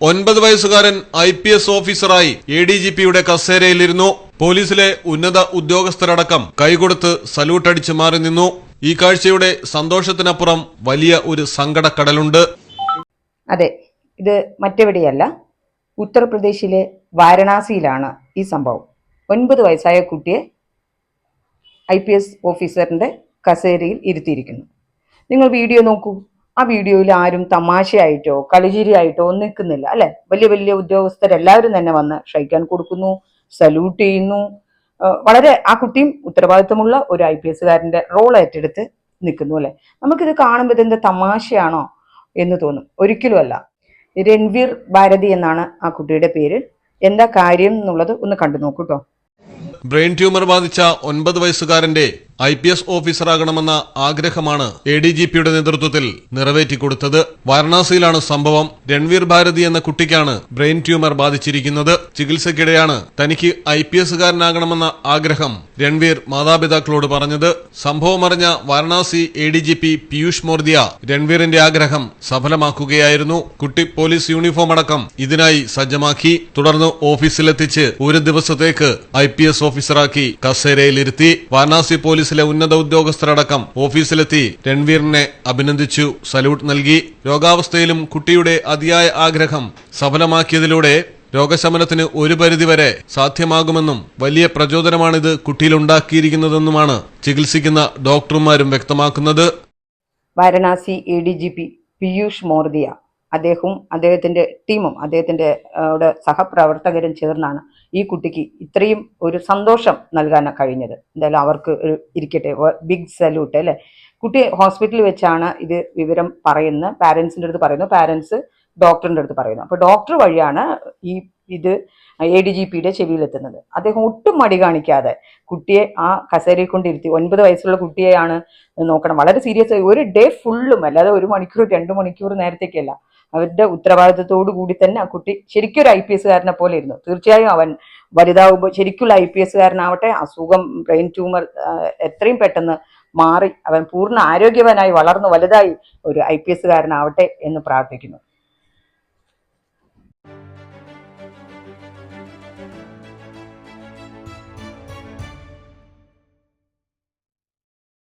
ഒൻപത് വയസ്സുകാരൻ I P S ഓഫീസറായി എ ഡി ജി പിയുടെ കസേരയിലിരുന്നു. പോലീസിലെ ഉന്നത ഉദ്യോഗസ്ഥരടക്കം കൈകൊടുത്ത് സല്യൂട്ടടിച്ചു മാറി നിന്നു. ഈ കാഴ്ചയുടെ സന്തോഷത്തിനപ്പുറം വലിയ ഒരു സങ്കടക്കടലുണ്ട്. അതെ ഇത് മറ്റെവിടെയല്ല. ഉത്തർപ്രദേശിലെ വാരണാസിയിലാണ് ഈ സംഭവം. ഒൻപത് വയസ്സായ കുട്ടിയെ ഐ പി എസ് ഓഫീസറിന്റെ കസേരയിൽ ഇരുത്തിയിരിക്കുന്നു. നിങ്ങൾ വീഡിയോ നോക്കൂ. ആ വീഡിയോയിൽ ആരും തമാശയായിട്ടോ കളിചിരിയായിട്ടോ നിൽക്കുന്നില്ല അല്ലെ? വലിയ വലിയ ഉദ്യോഗസ്ഥരെല്ലാവരും തന്നെ വന്ന് ക്ഷയിക്കാൻ കൊടുക്കുന്നു സല്യൂട്ട് ചെയ്യുന്നു. വളരെ ആ കുട്ടിയും ഉത്തരവാദിത്വമുള്ള ഒരു ഐ പി എസ്സുകാരന്റെ റോൾ ഏറ്റെടുത്ത് നിൽക്കുന്നു അല്ലെ? നമുക്കിത് കാണുമ്പോൾ ഇതെന്ത് തമാശയാണോ എന്ന് തോന്നും. ഒരിക്കലും അല്ല. രൺവീർ ഭാരതി എന്നാണ് ആ കുട്ടിയുടെ പേര്. എന്താ കാര്യം എന്നുള്ളത് ഒന്ന് കണ്ടു നോക്കൂ ബ്രെയിൻ ട്യൂമർ ബാധിച്ച ഒൻപത് വയസ്സുകാരന്റെ ഐ പി എസ് ഓഫീസറാകണമെന്ന ആഗ്രഹമാണ് എ ഡി ജി പിയുടെ നേതൃത്വത്തിൽ നിറവേറ്റിക്കൊടുത്തത്. വാരണാസിയിലാണ് സംഭവം. രൺവീർ ഭാരതി എന്ന കുട്ടിക്കാണ് ബ്രെയിൻ ട്യൂമർ ബാധിച്ചിരിക്കുന്നത്. ചികിത്സയ്ക്കിടെയാണ് തനിക്ക് ഐ പി എസുകാരനാകണമെന്ന ആഗ്രഹം രൺവീർ മാതാപിതാക്കളോട് പറഞ്ഞത്. സംഭവം അറിഞ്ഞ Varanasi A D G P Piyush Mordia രൺവീറിന്റെ ആഗ്രഹം സഫലമാക്കുകയായിരുന്നു. കുട്ടി പോലീസ് യൂണിഫോം അടക്കം ഇതിനായി സജ്ജമാക്കി. തുടർന്ന് ഓഫീസിലെത്തിച്ച് ഒരു ദിവസത്തേക്ക് ഐ പി എസ് ഓഫീസറാക്കി കസേരയിലിരുത്തി. വാരണാസി പോലീസിലെ ഉന്നത ഉദ്യോഗസ്ഥരടക്കം ഓഫീസിലെത്തി രൺവീറിനെ അഭിനന്ദിച്ചു. സല്യൂട്ട് നൽകി. രോഗാവസ്ഥയിലും കുട്ടിയുടെ അതിയായ ആഗ്രഹം സഫലമാക്കിയതിലൂടെ രോഗശമനത്തിന് ഒരു പരിധിവരെ സാധ്യമാകുമെന്നും വലിയ പ്രചോദനമാണിത് കുട്ടിയിലുണ്ടാക്കിയിരിക്കുന്നതെന്നുമാണ് ചികിത്സിക്കുന്ന ഡോക്ടർമാരും വ്യക്തമാക്കുന്നത്. Varanasi A D G P Piyush Mordia. അദ്ദേഹവും അദ്ദേഹത്തിന്റെ ടീമും അദ്ദേഹത്തിന്റെ അവിടെ സഹപ്രവർത്തകരും ചേർന്നാണ് ഈ കുട്ടിക്ക് ഇത്രയും ഒരു സന്തോഷം നൽകാൻ കഴിഞ്ഞത്. എന്തായാലും അവർക്ക് ഇരിക്കട്ടെ ബിഗ് സല്യൂട്ട് അല്ലേ? കുട്ടി ഹോസ്പിറ്റലിൽ വെച്ചാണ് ഇത് വിവരം പറയുന്നത്. പാരൻസിന്റെ അടുത്ത് പറയുന്നു. പാരൻസ് ഡോക്ടറിന്റെ അടുത്ത് പറയുന്നു. അപ്പോൾ ഡോക്ടർ വഴിയാണ് ഈ ഇത് എ ഡി ജി പിയുടെ ചെവിയിലെത്തുന്നത്. അദ്ദേഹം ഒട്ടും മടി കാണിക്കാതെ കുട്ടിയെ ആ കസേരയിൽ കൊണ്ടിരുത്തി ഒൻപത് വയസ്സുള്ള കുട്ടിയെയാണ് നോക്കണം. വളരെ സീരിയസ് ആയി. ഒരു ഡേ ഫുള്ളും അല്ലാതെ ഒരു മണിക്കൂർ രണ്ട് മണിക്കൂർ നേരത്തേക്കല്ല അവരുടെ ഉത്തരവാദിത്തത്തോടു കൂടി തന്നെ ആ കുട്ടി ശരിക്കും ഒരു ഐ പി എസ്സുകാരനെ പോലെ ഇരുന്നു. തീർച്ചയായും അവൻ വലുതാവുമ്പോൾ ശരിക്കുള്ള ഐ പി എസ്സുകാരനാവട്ടെ അസുഖം ബ്രെയിൻ ട്യൂമർ എത്രയും പെട്ടെന്ന് മാറി അവൻ പൂർണ ആരോഗ്യവാനായി വളർന്നു വലുതായി ഒരു ഐ പി എസ്സുകാരനാവട്ടെ എന്ന് പ്രാർത്ഥിക്കുന്നു.